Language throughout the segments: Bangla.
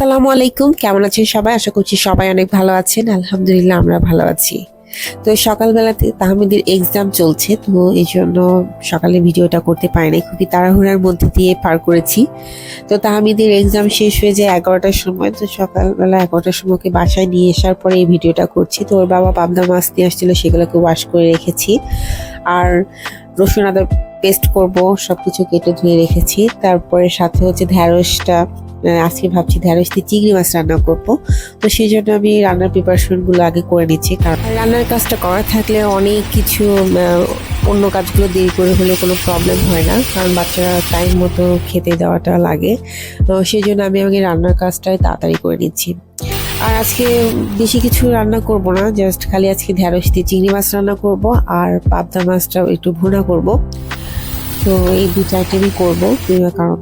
আসসালামু আলাইকুম। কেমন আছেন সবাই? আশা করছি সবাই অনেক ভালো আছেন। আলহামদুলিল্লাহ আমরা ভালো আছি। তো সকালবেলাতে তাহমিদের এক্সাম চলছে, তো এই জন্য সকালে ভিডিওটা করতে পারি নাই। খুবই তাড়াহুড়ার মধ্যে দিয়ে পার করেছি। তো তাহমিদের এক্সাম শেষ হয়ে যায় এগারোটার সময়। তো সকালবেলা এগারোটার সময় ওকে বাসায় নিয়ে আসার পরে এই ভিডিওটা করছি। তো ওর বাবা পাবদা মাছ নিয়ে আসছিল, সেগুলোকে ওয়াশ করে রেখেছি। আর রসুন আদা পেস্ট করব সব কিছু কেটে ধুয়ে রেখেছি। তারপরে সাথে হচ্ছে ঢ্যাঁড়সটা আজকে ভাবছি ঢ্যাঁড়স দিয়ে চিংড়ি মাছ রান্না করব। তো সেই জন্য আমি রান্নার প্রিপারেশনগুলো আগে করে নিচ্ছি, কারণ রান্নার কাজটা করা থাকলে অনেক কিছু অন্য কাজগুলো দেরি করে হলে কোনো প্রবলেম হয় না, কারণ বাচ্চারা টাইম মতো খেতে দেওয়াটা লাগে। তো সেই জন্য আমি আগে রান্নার কাজটাই তাড়াতাড়ি করে নিচ্ছি। আর আজকে বেশি কিছু রান্না করব না জাস্ট খালি আজকে ঢ্যাঁড়স দিয়ে চিংড়ি মাছ রান্না করব, আর পাবদা মাছটাও একটু ভুনা করব। তো এই দুটো আইটেমই করব, কারণ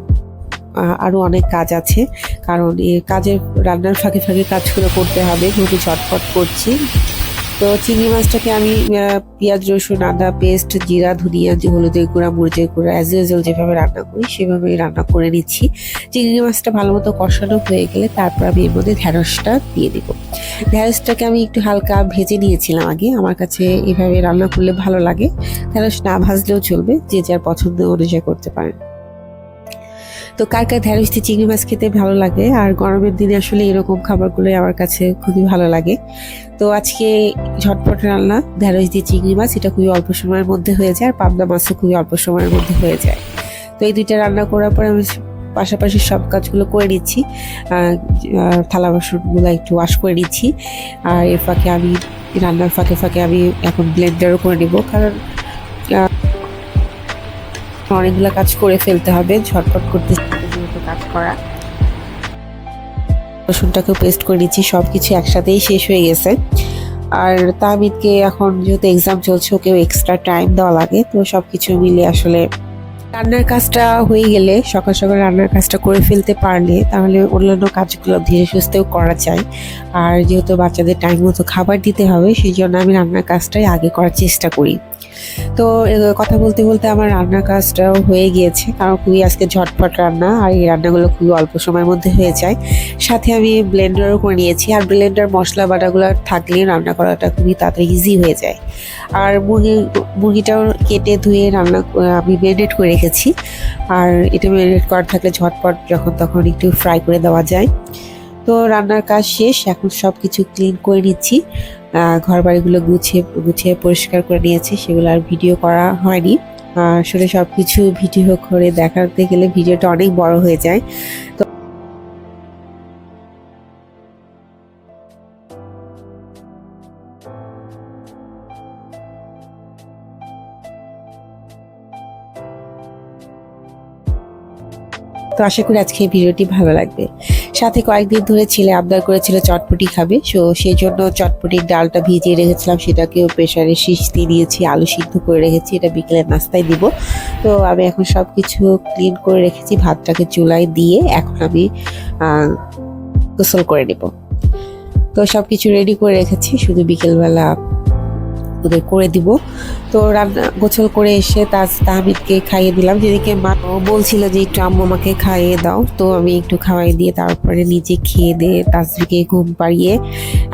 আহ, আরও অনেক কাজ আছে। কারণ এ কাজের রান্নার ফাঁকে ফাঁকে কাজগুলো করতে হবে খুবই ঝটপট করছি। তো চিংড়ি মাছটাকে আমি পেঁয়াজ রসুন আদা পেস্ট জিরা ধনিয়া হলুদের গুঁড়া মরিচের গুঁড়া অ্যাজ ইউজুয়াল যেভাবে রান্না করি সেভাবেই রান্না করে নিচ্ছি। চিংড়ি মাছটা ভালো মতো কষানো হয়ে গেলে তারপর আমি এর মধ্যে ঢ্যাঁড়সটা দিয়ে দেবো। ঢ্যাঁড়সটাকে আমি একটু হালকা ভেজে নিয়েছিলাম আগে আমার কাছে এভাবে রান্না করলে ভালো লাগে। ঢ্যাঁড়স না ভাজলেও চলবে যে যার পছন্দ অনুযায়ী করতে পারেন। তো কার কার ঢ্যাঁড়স দিয়ে চিংড়ি মাছ খেতে ভালো লাগে? আর গরমের দিনে আসলে এরকম খাবারগুলোই আমার কাছে খুবই ভালো লাগে। তো আজকে ঝটপট রান্না ঢ্যাঁড়স দিয়ে চিংড়ি মাছ, এটা খুবই অল্প সময়ের মধ্যে হয়ে যায়, আর পাবদা মাছও খুবই অল্প সময়ের মধ্যে হয়ে যায়। তো এই দুইটা রান্না করার পর আমি পাশাপাশি সব কাজগুলো করে নিচ্ছি। থালা বাসনগুলো একটু ওয়াশ করে নিচ্ছি। আর এর ফাঁকে আমি, রান্নার ফাঁকে ফাঁকে আমি এখন ব্লেন্ডারও করে নিব। কারণ অনেকগুলো কাজ করে ফেলতে হবে, ঝটপট করতে যেহেতু কাজ করা। রসুনটাকেও পেস্ট করে নিচ্ছি সব কিছু একসাথেই শেষ হয়ে গেছে। আর তাহমিদকে এখন যেহেতু এক্সাম চলছে, ওকেও এক্সট্রা টাইম দেওয়া লাগে, তো সব কিছু মিলে আসলে রান্নার কাজটা হয়ে গেলে, সকাল সকাল রান্নার কাজটা করে ফেলতে পারলে তাহলে অন্যান্য কাজগুলো ধীরে সুস্থেও করা যায়। আর যেহেতু বাচ্চাদের টাইম মতো খাবার দিতে হবে, সেই জন্য আমি রান্নার কাজটাই আগে করার চেষ্টা করি। তো কথা বলতে বলতে আমার রান্নার কাজটাও হয়ে গিয়েছে। কারণ খুবই আজকে ঝটপট রান্না, আর এই রান্নাগুলো খুবই অল্প সময়ের মধ্যে হয়ে যায়। সাথে আমি ব্লেন্ডারও করে নিয়েছি, আর ব্লেন্ডার, মশলা, বাটাগুলো থাকলে রান্না করাটা খুবই তাড়াতাড়ি ইজি হয়ে যায়। আর মুরগি, মুরগিটাও কেটে ধুয়ে রান্না আমি ম্যারিনেট করে রেখেছি। আর এটা ম্যারিনেট করা থাকলে ঝটপট যখন তখন একটু ফ্রাই করে দেওয়া যায়। তো, রান্নার কাজ শেষ, এখন সব কিছু ক্লিন করে নিচ্ছি। ঘর বাড়িগুলো গুছিয়ে গুছিয়ে পরিষ্কার করে নিয়েছি। সেগুলো আর ভিডিও করা হয়নি। আসলে সব কিছু ভিডিও করে দেখাতে গেলে ভিডিওটা অনেক বড় হয়ে যায়। তো তো আশা করি আজকে ভিডিওটি ভালো লাগবে। সাথে কয়েকদিন ধরে ছেলে আবদার করেছিল চটপটি খাবে। সো সেই জন্য চটপটির ডালটা ভিজিয়ে রেখেছিলাম। সেটাকেও প্রেশারে দিয়ে দিয়েছি, আলু সিদ্ধ করে রেখেছি। এটা বিকেলের নাস্তায় দিব। তো, আমি এখন সব কিছু ক্লিন করে রেখেছি, ভাতটাকে চুলায় দিয়ে এখন আমি গোসল করে নেব। তো সব কিছু রেডি করে রেখেছি। শুধু বিকেলবেলা ওদের করে দিব। তো রান্না গোসল করে এসে তাজ তাহমিদকে খাইয়ে দিলাম। যেদিকে মা বলছিল যে একটু আম্মু আমাকে খাইয়ে দাও, তো আমি একটু খাওয়াই দিয়ে তারপরে নিজে খেয়ে দিয়ে তাজরিকে ঘুম পাড়িয়ে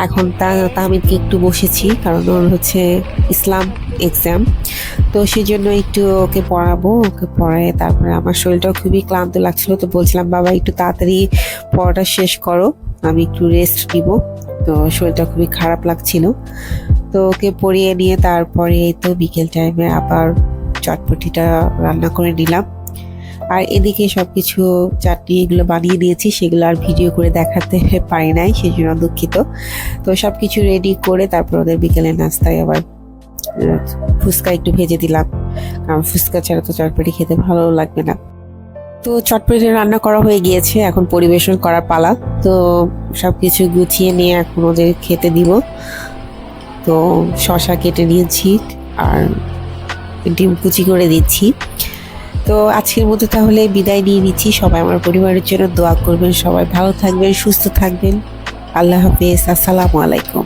এখন তা তাহমিদকে একটু বসেছি, কারণ ওর হচ্ছে ইসলাম এক্সাম তো সেই জন্য একটু ওকে পড়াবো, ওকে পড়ায় তারপরে আমার শরীরটাও খুবই ক্লান্ত লাগছিল, তো বলছিলাম, বাবা, একটু তাড়াতাড়ি পড়াটা শেষ করো, আমি একটু রেস্ট নিব। তো শরীরটা খুবই খারাপ লাগছিল। তো ওকে পরিয়ে নিয়ে তারপরে তো বিকেল টাইমে আবার চটপটিটা রান্না করে নিলাম। আর এদিকে সব কিছু চাটনি এগুলো বানিয়ে দিয়েছি, সেগুলো আর ভিডিও করে দেখাতে পারি নাই সেই জন্য দুঃখিত। তো সব কিছু রেডি করে তারপর ওদের বিকেলের নাস্তায় আবার ফুচকা একটু ভেজে দিলাম। কারণ ফুচকা ছাড়া তো চটপটি খেতে ভালো লাগবে না। তো চটপটি রান্না করা হয়ে গিয়েছে, এখন পরিবেশন করার পালা। তো সব কিছু গুছিয়ে নিয়ে এখন ওদের খেতে দিব। তো শশা কেটে নিয়েছি আর ডিম কুচি করে দিচ্ছি। তো আজকের মতো তাহলে বিদায় নিয়ে নিচ্ছি। সবাই আমার পরিবারের জন্য দোয়া করবেন। সবাই ভালো থাকবেন, সুস্থ থাকবেন। আল্লাহ হাফেজ। আসসালামু আলাইকুম।